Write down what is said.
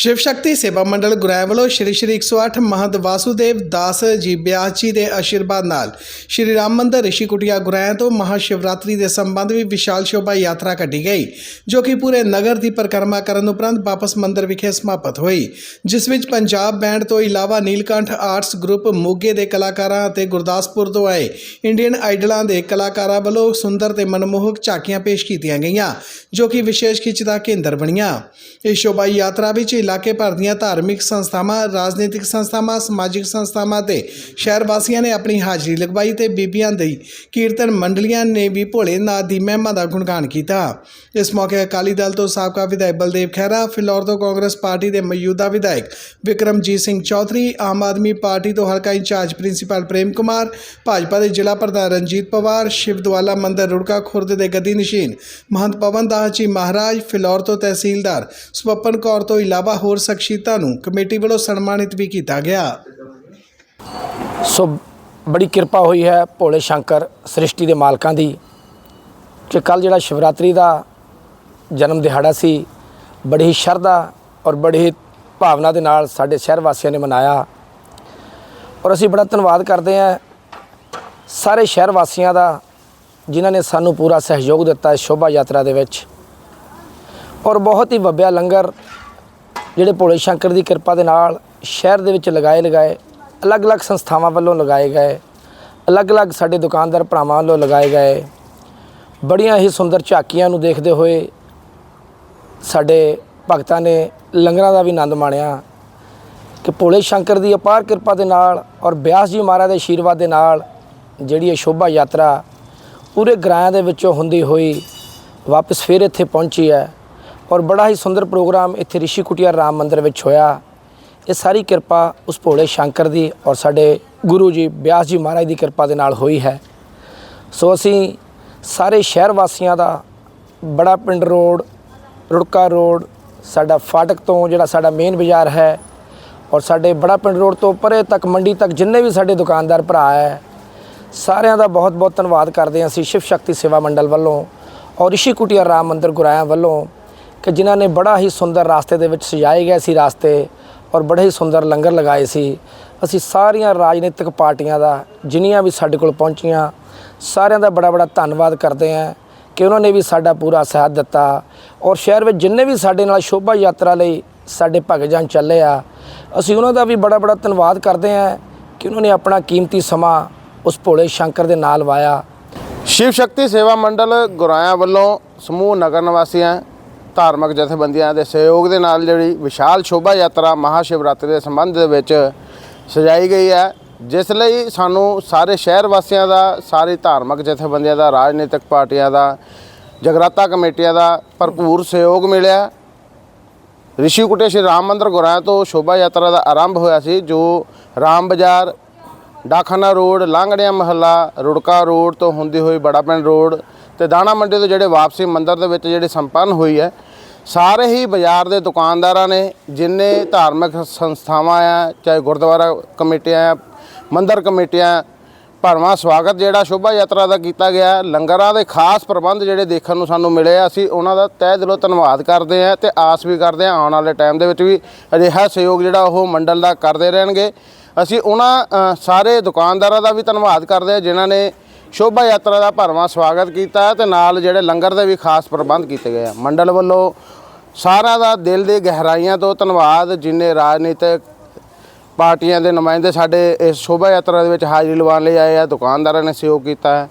ਸ਼ਿਵ ਸ਼ਕਤੀ ਸੇਵਾ ਮੰਡਲ ਗੁਰਾਇਆ ਵੱਲੋਂ ਸ਼੍ਰੀ ਸ਼੍ਰੀ 108 ਮਹੰਤ ਵਾਸੂਦੇਵ ਦਾਸ ਜੀ ਬਿਆਸ ਜੀ ਦੇ ਆਸ਼ੀਰਵਾਦ ਨਾਲ ਸ਼੍ਰੀ ਰਾਮ ਮੰਦਰ ਰਿਸ਼ੀ ਕੁਟੀਆ ਗੁਰਾਇਆ ਤੋਂ ਮਹਾ ਸ਼ਿਵਰਾਤਰੀ ਦੇ ਸੰਬੰਧ ਵਿੱਚ ਵਿਸ਼ਾਲ ਸ਼ੋਭਾ ਯਾਤਰਾ ਕੱਢੀ ਗਈ, ਜੋ ਕਿ ਪੂਰੇ ਨਗਰ ਦੀ ਪਰਿਕਰਮਾ ਕਰਨ ਉਪਰੰਤ ਵਾਪਸ ਮੰਦਰ ਵਿਖੇ ਸਮਾਪਤ ਹੋਈ, ਜਿਸ ਵਿੱਚ ਪੰਜਾਬ ਬੈਂਡ ਤੋਂ ਇਲਾਵਾ ਨੀਲਕੰਠ ਆਰਟਸ ਗਰੁੱਪ ਮੋਗੇ ਦੇ ਕਲਾਕਾਰਾਂ ਅਤੇ ਗੁਰਦਾਸਪੁਰ ਤੋਂ ਆਏ ਇੰਡੀਅਨ ਆਈਡਲਾਂ ਦੇ ਕਲਾਕਾਰਾਂ ਵੱਲੋਂ ਸੁੰਦਰ ਤੇ ਮਨਮੋਹਕ ਝਾਕੀਆਂ ਪੇਸ਼ ਕੀਤੀਆਂ ਗਈਆਂ, ਜੋ ਕਿ ਵਿਸ਼ੇਸ਼ ਖਿੱਚ ਦਾ ਕੇਂਦਰ ਬਣੀਆਂ। ਇਸ ਸ਼ੋਭਾ ਯਾਤਰਾ ਵਿੱਚ ਇਲਾਕੇ ਭਰ ਦੀਆਂ ਧਾਰਮਿਕ ਸੰਸਥਾਵਾਂ, ਰਾਜਨੀਤਿਕ ਸੰਸਥਾਵਾਂ, ਸਮਾਜਿਕ ਸੰਸਥਾਵਾਂ ਤੇ ਸ਼ਹਿਰ ਵਾਸੀਆਂ ਨੇ ਆਪਣੀ ਹਾਜ਼ਰੀ ਲਗਵਾਈ ਤੇ ਬੀਬੀਆਂ ਦੀ ਕੀਰਤਨ ਮੰਡਲੀਆਂ ਨੇ ਵੀ ਭੋਲੇਨਾਥ ਦੀ ਮਹਿਮਾ ਦਾ ਗੁਣਗਾਨ ਕੀਤਾ। ਇਸ ਮੌਕੇ ਅਕਾਲੀ ਦਲ ਤੋਂ ਸਾਬਕਾ ਵਿਧਾਇਕ ਬਲਦੇਵ ਖਹਿਰਾ, ਫਿਲੌਰ ਤੋਂ ਕਾਂਗਰਸ ਪਾਰਟੀ ਦੇ ਮੌਜੂਦਾ ਵਿਧਾਇਕ ਵਿਕਰਮਜੀਤ ਸਿੰਘ ਚੌਧਰੀ, ਆਮ ਆਦਮੀ ਪਾਰਟੀ ਤੋਂ ਹਲਕਾ in charge principal Prem Kumar, Bhajpa ਦੇ ਜ਼ਿਲ੍ਹਾ ਪ੍ਰਧਾਨ ਰਣਜੀਤ ਪਵਾਰ ਸ਼ਿਵਦਵਾਲਾ ਮੰਦਰ ਰੁੜਕਾ ਖੁਰਦ ਦੇ ਗੱਦੀ ਨਸ਼ੀਨ, ਮਹੰਤ ਪਵਨ ਦਾਸ ਜੀ ਮਹਾਰਾਜ, ਫਿਲੌਰ ਤੋਂ ਤਹਿਸੀਲਦਾਰ ਸਵਪਨ ਕੌਰ ਤੋਂ ਇਲਾਵਾ ਹੋਰ ਸ਼ਖਸੀਅਤਾਂ ਨੂੰ ਕਮੇਟੀ ਵੱਲੋਂ ਸਨਮਾਨਿਤ ਵੀ ਕੀਤਾ ਗਿਆ। ਸੋ ਬੜੀ ਕਿਰਪਾ ਹੋਈ ਹੈ ਭੋਲੇ ਸ਼ੰਕਰ ਸ੍ਰਿਸ਼ਟੀ ਦੇ ਮਾਲਕਾਂ ਦੀ ਕਿ ਕੱਲ ਜਿਹੜਾ ਸ਼ਿਵਰਾਤਰੀ ਦਾ ਜਨਮ ਦਿਹਾੜਾ ਸੀ, ਬੜੀ ਹੀ ਸ਼ਰਧਾ ਔਰ ਬੜੀ ਹੀ ਭਾਵਨਾ ਦੇ ਨਾਲ ਸਾਡੇ ਸ਼ਹਿਰ ਵਾਸੀਆਂ ਨੇ ਮਨਾਇਆ। ਔਰ ਅਸੀਂ ਬੜਾ ਧੰਨਵਾਦ ਕਰਦੇ ਹਾਂ ਸਾਰੇ ਸ਼ਹਿਰ ਵਾਸੀਆਂ ਦਾ ਜਿਨ੍ਹਾਂ ਨੇ ਸਾਨੂੰ ਪੂਰਾ ਸਹਿਯੋਗ ਦਿੱਤਾ ਇਸ ਸ਼ੋਭਾ ਯਾਤਰਾ ਦੇ ਵਿੱਚ। ਔਰ ਬਹੁਤ ਹੀ ਵੱਬਿਆ ਲੰਗਰ ਜਿਹੜੇ ਭੋਲੇ ਸ਼ੰਕਰ ਦੀ ਕਿਰਪਾ ਦੇ ਨਾਲ ਸ਼ਹਿਰ ਦੇ ਵਿੱਚ ਲਗਾਏ ਲਗਾਏ ਅਲੱਗ-ਅਲੱਗ ਸੰਸਥਾਵਾਂ ਵੱਲੋਂ ਲਗਾਏ ਗਏ, ਅਲੱਗ-ਅਲੱਗ ਸਾਡੇ ਦੁਕਾਨਦਾਰ ਭਰਾਵਾਂ ਵੱਲੋਂ ਲਗਾਏ ਗਏ, ਬੜੀਆਂ ਹੀ ਸੁੰਦਰ ਝਾਕੀਆਂ ਨੂੰ ਦੇਖਦੇ ਹੋਏ ਸਾਡੇ ਭਗਤਾਂ ਨੇ ਲੰਗਰਾਂ ਦਾ ਵੀ ਆਨੰਦ ਮਾਣਿਆ ਕਿ ਭੋਲੇ ਸ਼ੰਕਰ ਦੀ ਅਪਾਰ ਕਿਰਪਾ ਦੇ ਨਾਲ ਔਰ ਬਿਆਸ ਜੀ ਮਹਾਰਾਜ ਦੇ ਆਸ਼ੀਰਵਾਦ ਦੇ ਨਾਲ ਜਿਹੜੀ ਇਹ ਸ਼ੋਭਾ ਯਾਤਰਾ ਪੂਰੇ ਗ੍ਰਾਆਂ ਦੇ ਵਿੱਚੋਂ ਹੁੰਦੀ ਹੋਈ ਵਾਪਸ ਫਿਰ ਇੱਥੇ ਪਹੁੰਚੀ ਹੈ। ਔਰ ਬੜਾ ਹੀ ਸੁੰਦਰ ਪ੍ਰੋਗਰਾਮ ਇੱਥੇ ਰਿਸ਼ੀ ਕੁਟੀਆ ਰਾਮ ਮੰਦਿਰ ਵਿੱਚ ਹੋਇਆ। ਇਹ ਸਾਰੀ ਕਿਰਪਾ ਉਸ ਭੋਲੇ ਸ਼ੰਕਰ ਦੀ ਔਰ ਸਾਡੇ ਗੁਰੂ ਜੀ, ਬਿਆਸ ਜੀ ਮਹਾਰਾਜ ਦੀ ਕਿਰਪਾ ਦੇ ਨਾਲ ਹੋਈ ਹੈ। ਸੋ ਅਸੀਂ ਸਾਰੇ ਸ਼ਹਿਰ ਵਾਸੀਆਂ ਦਾ ਬੜਾ ਪਿੰਡ ਰੋਡ, ਰੁੜਕਾ ਰੋਡ, ਸਾਡਾ ਫਾਟਕ ਤੋਂ ਜਿਹੜਾ ਸਾਡਾ ਮੇਨ ਬਾਜ਼ਾਰ ਹੈ ਔਰ ਸਾਡੇ ਬੜਾ ਪਿੰਡ ਰੋਡ ਤੋਂ ਪਰੇ ਤੱਕ, ਮੰਡੀ ਤੱਕ ਜਿੰਨੇ ਵੀ ਸਾਡੇ ਦੁਕਾਨਦਾਰ ਭਰਾ ਹੈ, ਸਾਰਿਆਂ ਦਾ ਬਹੁਤ ਬਹੁਤ ਧੰਨਵਾਦ ਕਰਦੇ ਹਾਂ ਅਸੀਂ ਸ਼ਿਵ ਸ਼ਕਤੀ ਸੇਵਾ ਮੰਡਲ ਵੱਲੋਂ ਔਰ ਰਿਸ਼ੀ ਕੁਟੀਆ ਰਾਮ ਮੰਦਿਰ ਗੁਰਾਇਆ ਵੱਲੋਂ। ਕਿ ਜਿਨ੍ਹਾਂ ਨੇ ਬੜਾ ਹੀ ਸੁੰਦਰ ਰਾਸਤੇ ਦੇ ਵਿੱਚ ਸਜਾਏ ਗਏ ਸੀ ਰਾਸਤੇ ਔਰ ਬੜੇ ਹੀ ਸੁੰਦਰ ਲੰਗਰ ਲਗਾਏ ਸੀ। ਅਸੀਂ ਸਾਰੀਆਂ ਰਾਜਨੀਤਿਕ ਪਾਰਟੀਆਂ ਦਾ, ਜਿੰਨੀਆਂ ਵੀ ਸਾਡੇ ਕੋਲ ਪਹੁੰਚੀਆਂ, ਸਾਰਿਆਂ ਦਾ ਬੜਾ ਬੜਾ ਧੰਨਵਾਦ ਕਰਦੇ ਹਾਂ ਕਿ ਉਹਨਾਂ ਨੇ ਵੀ ਸਾਡਾ ਪੂਰਾ ਸਾਥ ਦਿੱਤਾ ਔਰ ਸ਼ਹਿਰ ਵਿੱਚ ਜਿੰਨੇ ਵੀ ਸਾਡੇ ਨਾਲ ਸ਼ੋਭਾ ਯਾਤਰਾ ਲਈ ਸਾਡੇ ਭਗਜਾਨ ਚੱਲੇ ਆ, ਅਸੀਂ ਉਹਨਾਂ ਦਾ ਵੀ ਬੜਾ ਬੜਾ ਧੰਨਵਾਦ ਕਰਦੇ ਹਾਂ ਕਿ ਉਹਨਾਂ ਨੇ ਆਪਣਾ ਕੀਮਤੀ ਸਮਾਂ ਉਸ ਭੋਲੇ ਸ਼ੰਕਰ ਦੇ ਨਾਲ ਵਾਇਆ। ਸ਼ਿਵ ਸ਼ਕਤੀ ਸੇਵਾ ਮੰਡਲ ਗੁਰਾਇਆ ਵੱਲੋਂ ਸਮੂਹ ਨਗਰ ਨਿਵਾਸੀਆਂ ਧਾਰਮਿਕ ਜਥੇਬੰਦੀਆਂ ਦੇ ਸਹਿਯੋਗ ਦੇ ਨਾਲ ਜਿਹੜੀ ਵਿਸ਼ਾਲ ਸ਼ੋਭਾ ਯਾਤਰਾ ਮਹਾ ਸ਼ਿਵਰਾਤਰੀ ਦੇ ਸੰਬੰਧ ਦੇ ਵਿੱਚ ਸਜਾਈ ਗਈ ਹੈ, ਜਿਸ ਲਈ ਸਾਨੂੰ ਸਾਰੇ ਸ਼ਹਿਰ ਵਾਸੀਆਂ ਦਾ, ਸਾਰੀ ਧਾਰਮਿਕ ਜਥੇਬੰਦੀਆਂ ਦਾ, ਰਾਜਨੀਤਿਕ ਪਾਰਟੀਆਂ ਦਾ, ਜਗਰਾਤਾ ਕਮੇਟੀਆਂ ਦਾ ਭਰਪੂਰ ਸਹਿਯੋਗ ਮਿਲਿਆ। ਰਿਸ਼ੀ ਕੁਟੇ ਸ਼੍ਰੀ ਰਾਮ ਮੰਦਰ ਗੁਰਾਇਆ ਤੋਂ ਸ਼ੋਭਾ ਯਾਤਰਾ ਦਾ ਆਰੰਭ ਹੋਇਆ ਸੀ, ਜੋ ਰਾਮ ਬਾਜ਼ਾਰ, ਡਾਖਾਨਾ ਰੋਡ, ਲਾਂਗੜਿਆ ਮਹੱਲਾ, ਰੁੜਕਾ ਰੋਡ ਤੋਂ ਹੁੰਦੀ ਹੋਈ ਬੜਾ ਪਿੰਡ ਰੋਡ ਤੇ ਦਾਣਾ ਮੰਡੀ ਤੋਂ ਜਿਹੜੇ ਵਾਪਸੀ ਮੰਦਰ ਦੇ ਵਿੱਚ ਜਿਹੜੀ ਸੰਪੰਨ ਹੋਈ ਹੈ ਸਾਰੇ ਹੀ ਬਾਜ਼ਾਰ ਦੇ ਦੁਕਾਨਦਾਰਾਂ ਨੇ ਜਿੰਨੇ ਧਾਰਮਿਕ ਸੰਸਥਾਵਾਂ ਆ ਚਾਹੇ ਗੁਰਦੁਆਰਾ ਕਮੇਟੀਆਂ ਆ ਮੰਦਰ ਕਮੇਟੀਆਂ ਭਰਵਾਂ ਸਵਾਗਤ ਜਿਹੜਾ ਸ਼ੋਭਾ ਯਾਤਰਾ ਦਾ ਕੀਤਾ ਗਿਆ ਲੰਗਰਾਂ ਦੇ ਖਾਸ ਪ੍ਰਬੰਧ ਜਿਹੜੇ ਦੇਖਣ ਨੂੰ ਸਾਨੂੰ ਮਿਲੇ ਆ, ਅਸੀਂ ਉਹਨਾਂ ਦਾ ਤਹਿ ਦਿਲੋਂ ਧੰਨਵਾਦ ਕਰਦੇ ਹਾਂ ਤੇ ਆਸ ਵੀ ਕਰਦੇ ਹਾਂ ਆਉਣ ਵਾਲੇ ਟਾਈਮ ਦੇ ਵਿੱਚ ਵੀ ਅਜਿਹਾ ਸਹਿਯੋਗ ਜਿਹੜਾ ਉਹ ਮੰਡਲ ਦਾ ਕਰਦੇ ਰਹਿਣਗੇ। ਅਸੀਂ ਉਹਨਾਂ ਸਾਰੇ ਦੁਕਾਨਦਾਰਾਂ ਦਾ ਵੀ ਧੰਨਵਾਦ ਕਰਦੇ ਹਾਂ ਜਿਨ੍ਹਾਂ ਨੇ ਸ਼ੋਭਾ ਯਾਤਰਾ ਦਾ ਭਰਵਾਂ ਸਵਾਗਤ ਕੀਤਾ ਤੇ ਨਾਲ ਜਿਹੜੇ ਲੰਗਰ ਦੇ ਵੀ ਖਾਸ ਪ੍ਰਬੰਧ ਕੀਤੇ ਗਏ ਆ। ਮੰਡਲ ਵੱਲੋਂ ਸਾਰਿਆਂ ਦਾ ਦਿਲ ਦੇ ਗਹਿਰਾਈਆਂ ਤੋਂ ਧੰਨਵਾਦ, ਜਿਨੇ ਰਾਜਨੀਤਿਕ ਪਾਰਟੀਆਂ ਦੇ ਨੁਮਾਇੰਦੇ ਸਾਡੇ ਇਸ ਸ਼ੋਭਾ ਯਾਤਰਾ ਦੇ ਵਿੱਚ ਹਾਜ਼ਰੀ ਲਵਾਉਣ ਲਈ ਆਏ ਆ, ਦੁਕਾਨਦਾਰਾਂ ਨੇ ਸਹਿਯੋਗ ਕੀਤਾ ਹੈ।